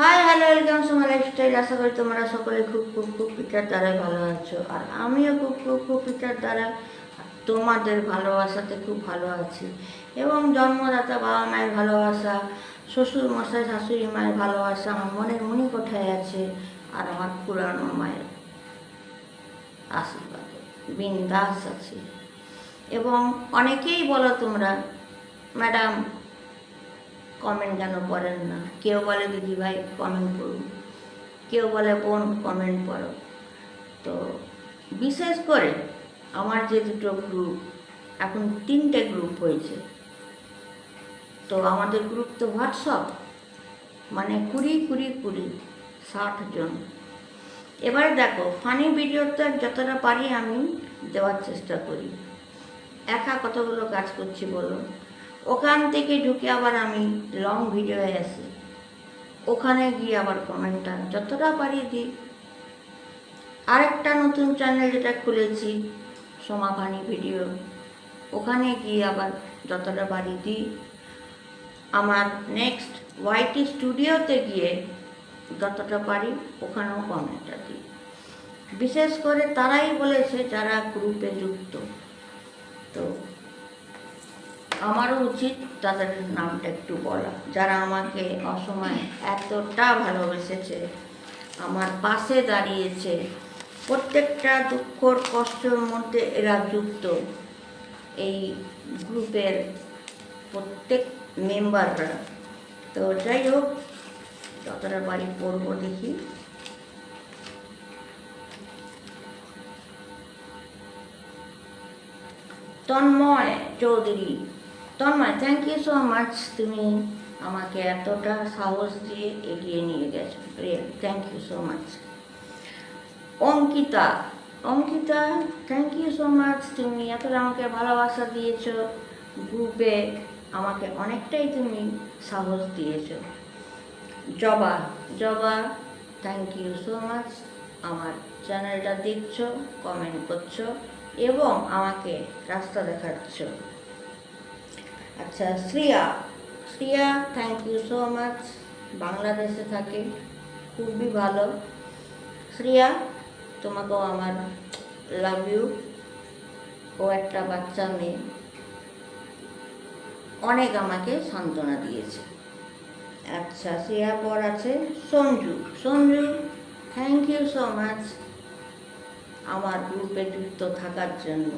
Hi hello welcome Soma lifestyle আশা করি তোমরা সকলে খুব খুব খুব পিতার দ্বারাই ভালো আছো। আর আমিও খুব খুব খুব পিতার দ্বারা তোমাদের ভালোবাসাতে খুব ভালো আছি। এবং জন্মদাতা বাবা মায়ের ভালোবাসা, শ্বশুর মশাই, শাশুড়ি মায়ের ভালোবাসা আমার মনের মনি কোঠায় আছে। আর আমার পুরানো মায়ের আশীর্বাদ, বিন্দাস আছে। এবং অনেকেই বলো তোমরা, ম্যাডাম কমেন্ট কেন করেন না? কেউ বলে, দিদি ভাই কমেন্ট করুন কেউ বলে, বোন কমেন্ট করো তো বিশেষ করে আমার যে দুটো গ্রুপ এখন তিনটে গ্রুপ হয়েছে। তো আমাদের গ্রুপ তো হোয়াটসঅ্যাপ মানে কুড়ি কুড়ি কুড়ি, ষাট জন। এবারে দেখো ফানি ভিডিওতে যতটা পারি আমি দেওয়ার চেষ্টা করি। একা কতগুলো কাজ করছি বলো? ওখান থেকে ঢুকে আবার আমি লং ভিডিও আসি ওখানে গিয়ে আবার কমেন্টটা যতটা পারি দিই। আরেকটা নতুন চ্যানেল যেটা খুলেছি সমাভানি ভিডিও ওখানে গিয়ে আবার যতটা পারি দিই। আমার নেক্সট ওয়াইটি স্টুডিওতে গিয়ে যতটা পারি ওখানেও কমেন্টটা দিই। বিশেষ করে তারাই বলেছে যারা গ্রুপে যুক্ত। আমারও উচিত তাদের নামটা একটু বলা। যারা আমাকে অসময়ে এতটা ভালোবেসেছে, আমার পাশে দাঁড়িয়েছে, প্রত্যেকটা দুঃখর কষ্টের মধ্যে এরা যুক্ত, এই গ্রুপের প্রত্যেক মেম্বাররা। তো যাই হোক, যতটা বাড়ি পড়ব দেখি। Tanmoy Chowdhury. Tanmoy thank you so much তুমি আমাকে এতটা সাহস দিয়ে এগিয়ে নিয়ে গেছো। Real thank you so much Ankita Ankita thank you so much তুমি এতটা আমাকে ভালোবাসা দিয়েছ। গ্রুপে আমাকে অনেকটাই তুমি সাহস দিয়েছ। জবা জবা থ্যাংক ইউ সো মাচ আমার চ্যানেলটা দেখছ কমেন্ট করছ, এবং আমাকে রাস্তা দেখাচ্ছ। আচ্ছা Shriya. Shriya thank you so much বাংলাদেশে থাকে। খুবই ভালো। শ্রিয়া, তোমাকেও আমার লাভ ইউ ও একটা বাচ্চা মেয়ে। অনেক আমাকে সান্ত্বনা দিয়েছে। আচ্ছা শ্রেয়া পর আছে Sanju. Sanju thank you so much আমার গ্রুপে যুক্ত থাকার জন্য।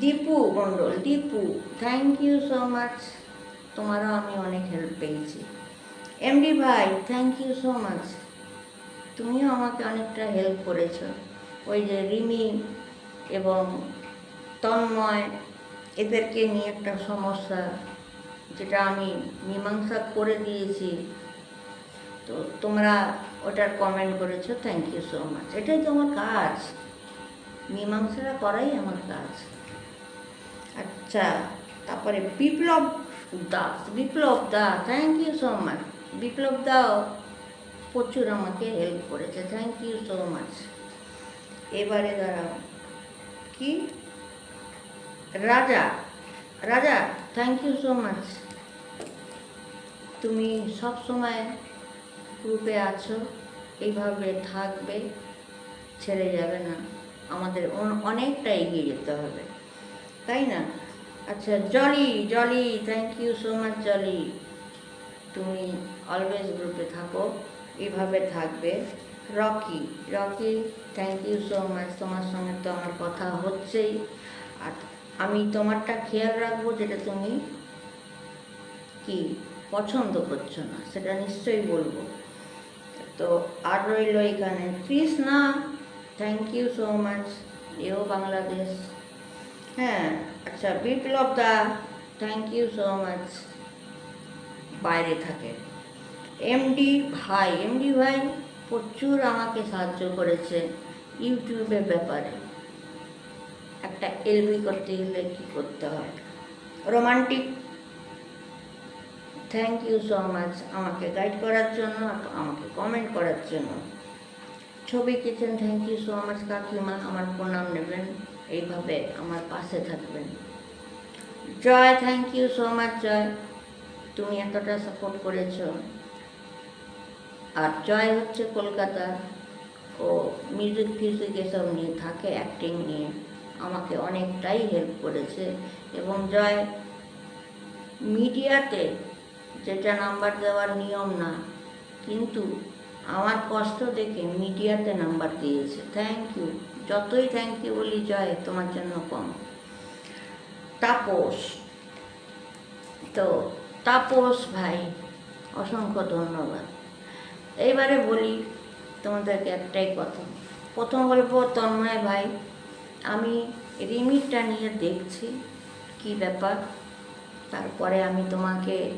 Dipu Mondal, Dipu thank you so much তোমারও আমি অনেক হেল্প পেয়েছি। এমডি ভাই থ্যাংক ইউ সো মাচ তুমিও আমাকে অনেকটা হেল্প করেছ। ওই যে রিমি এবং তন্ময়, এদেরকে নিয়ে একটা সমস্যা, যেটা আমি মীমাংসা করে দিয়েছি। তো তোমরা ওটার কমেন্ট করেছ থ্যাংক ইউ সো মাচ এটাই তো আমার কাজ। মীমাংসাটা করাই আমার কাজ। আচ্ছা তারপরে Biplab Das Biplab da thank you so much বিপ্লব দাও, প্রচুর আমাকে হেল্প করেছে থ্যাংক ইউ সো মাচ এবারে দাঁড়াও, কি? রাজা রাজা থ্যাংক ইউ সো মাচ তুমি সব সময় গ্রুপে আছো, এইভাবে থাকবে, ছেড়ে যাবে না। আমাদের অনেকটা এগিয়ে যেতে হবে। তাই না? আচ্ছা Jolly Jolly thank you so much Jolly তুমি অলওয়েজ গ্রুপে থাকো, এভাবে থাকবে। Rocky Rocky thank you so much তোমার সঙ্গে তো আমার কথা হচ্ছেই। আর আমি তোমারটা খেয়াল রাখব যেটা তুমি কি পছন্দ করছ না, সেটা নিশ্চয়ই বলব। তো আর রইল এখানে Krishna thank you so much এও বাংলাদেশ। হ্যাঁ আচ্ছা Biplab da thank you so much বাইরে থাকে। এমডি ভাই এমডি ভাই প্রচুর আমাকে সাহায্য করেছে ইউটিউবের ব্যাপারে। একটা এলবি করতে গেলে কী করতে হয়? Romantic thank you so much আমাকে গাইড করার জন্য, আমাকে কমেন্ট করার জন্য। Chhobi kitchen thank you so much কাকিমা, আমার প্রণাম নেবেন। এইভাবে আমার পাশে থাকবেন। Joy thank you so much Joy. তুমি এতটা সাপোর্ট করেছ। আর জয় হচ্ছে কলকাতার ও মিউজিক ফিউজিক এসব নিয়ে থাকে অ্যাক্টিং নিয়ে। আমাকে অনেকটাই হেল্প করেছে। এবং জয়, মিডিয়াতে যেটা নাম্বার দেওয়ার নিয়ম না, কিন্তু আমার কষ্ট দেখে মিডিয়াতে নাম্বার দিয়েছে। থ্যাংক ইউ যতই থ্যাংক ইউ বলি জয় তোমার জন্য কম। তাপস। তো, তাপস ভাই, অসংখ্য ধন্যবাদ। এইবারে বলি তোমাদেরকে একটাই কথা। প্রথম বলব তন্ময় ভাই, আমি রিমিটটা নিয়ে দেখছি কি ব্যাপার। তারপরে আমি তোমাকে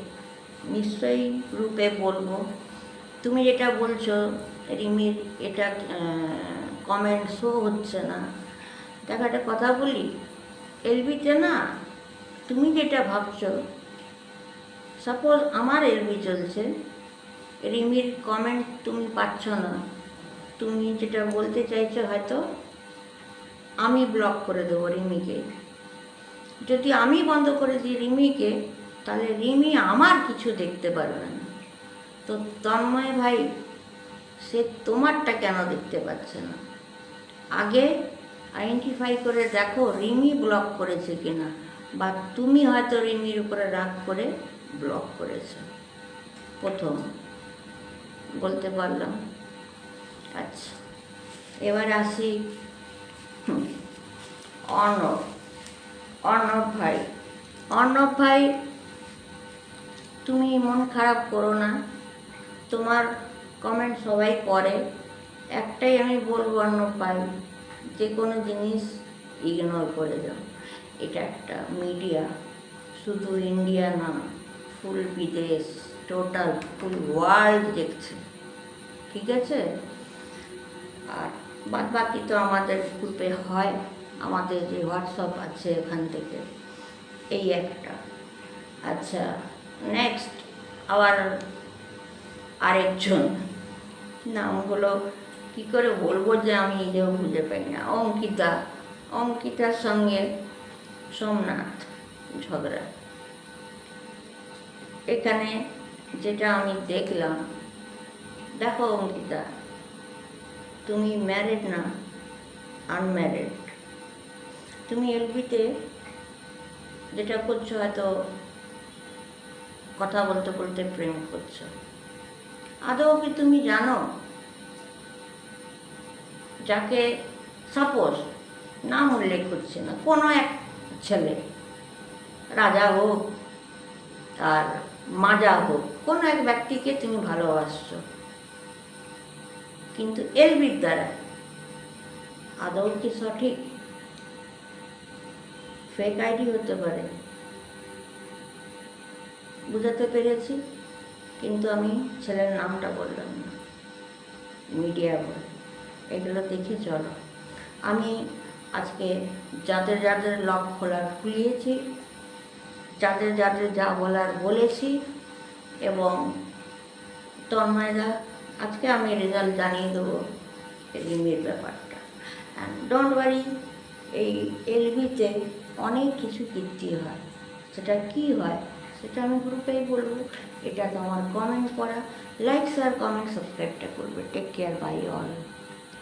নিশ্চয়ই রূপে বলব। তুমি যেটা বলছো, রিমির এটা কমেন্ট শো হচ্ছে না। দেখো, একটা কথা বলি, এলবিতে না, তুমি যেটা ভাবছ সাপোজ আমার এলবি চলছে, রিমির কমেন্ট তুমি পাচ্ছ না, তুমি যেটা বলতে চাইছো হয়তো, আমি ব্লক করে দেবো রিমিকে। যদি আমি বন্ধ করে দিই রিমিকে, তাহলে রিমি আমার কিছু দেখতে পারবে না। তো তন্ময় ভাই, সে তোমারটা কেন দেখতে পাচ্ছে না? আগে আইডেন্টিফাই করে দেখো রিমি ব্লক করেছে কিনা বা তুমি হয়তো রিমির উপরে রাগ করে ব্লক করেছ। প্রথম বলতে পারলাম। আচ্ছা এবার আসি। অর্ণব অর্ণব ভাই। অর্ণব ভাই, তুমি মন খারাপ করো না। তোমার কমেন্ট সবাই করে একটাই আমি বলব অর্ণব পাই। যে কোনো জিনিস ইগনোর করে যাও। এটা একটা মিডিয়া শুধু ইন্ডিয়া না ফুল বিদেশ টোটাল ফুল ওয়ার্ল্ড দেখছে। ঠিক আছে? আর বাদ বাকি তো আমাদের গ্রুপে হয়, আমাদের যে হোয়াটসঅ্যাপ আছে এখান থেকে। এই একটা। আচ্ছা নেক্সট আবার আরেকজন। নামগুলো কি করে বলব যে আমি নিজেও খুঁজে পাই না। অঙ্কিতা, অঙ্কিতার সঙ্গে সোমনাথ ঝগড়া। এখানে যেটা আমি দেখলাম, দেখো অঙ্কিতা, তুমি ম্যারিড না আনম্যারিড তুমি এলবিতে যেটা করছ হয়তো কথা বলতে বলতে প্রেম করছ। আদৌ কি তুমি জানো যাকে সাপোজ নাম উল্লেখ করছে না, কোনো এক ছেলে, রাজা হোক আর মাজা হোক, কোনো এক ব্যক্তিকে তুমি ভালোবাসছো। কিন্তু এলবির দ্বারা আদৌ কি সঠিক? ফেক আইডি হতে পারে। বুঝাতে পেরেছি, কিন্তু আমি ছেলের নামটা বললাম না, মিডিয়া বলে। এগুলো দেখে চলো। আমি আজকে যাদের যাদের লক খোলার খুলিয়েছি, যাদের যাদের যা বলার বলেছি এবং তন্ময়দা আজকে আমি রেজাল্ট জানিয়ে দেবো রিমির ব্যাপারটা। ডোন্ট ওয়ারি এই এলবিতে অনেক কিছু কীর্তি হয়। সেটা কি হয় সেটা আমি গ্রুপেই বলব। এটা তোমার কমেন্ট করা লাইক শেয়ার কমেন্ট সাবস্ক্রাইবটা করবে। Take care bye all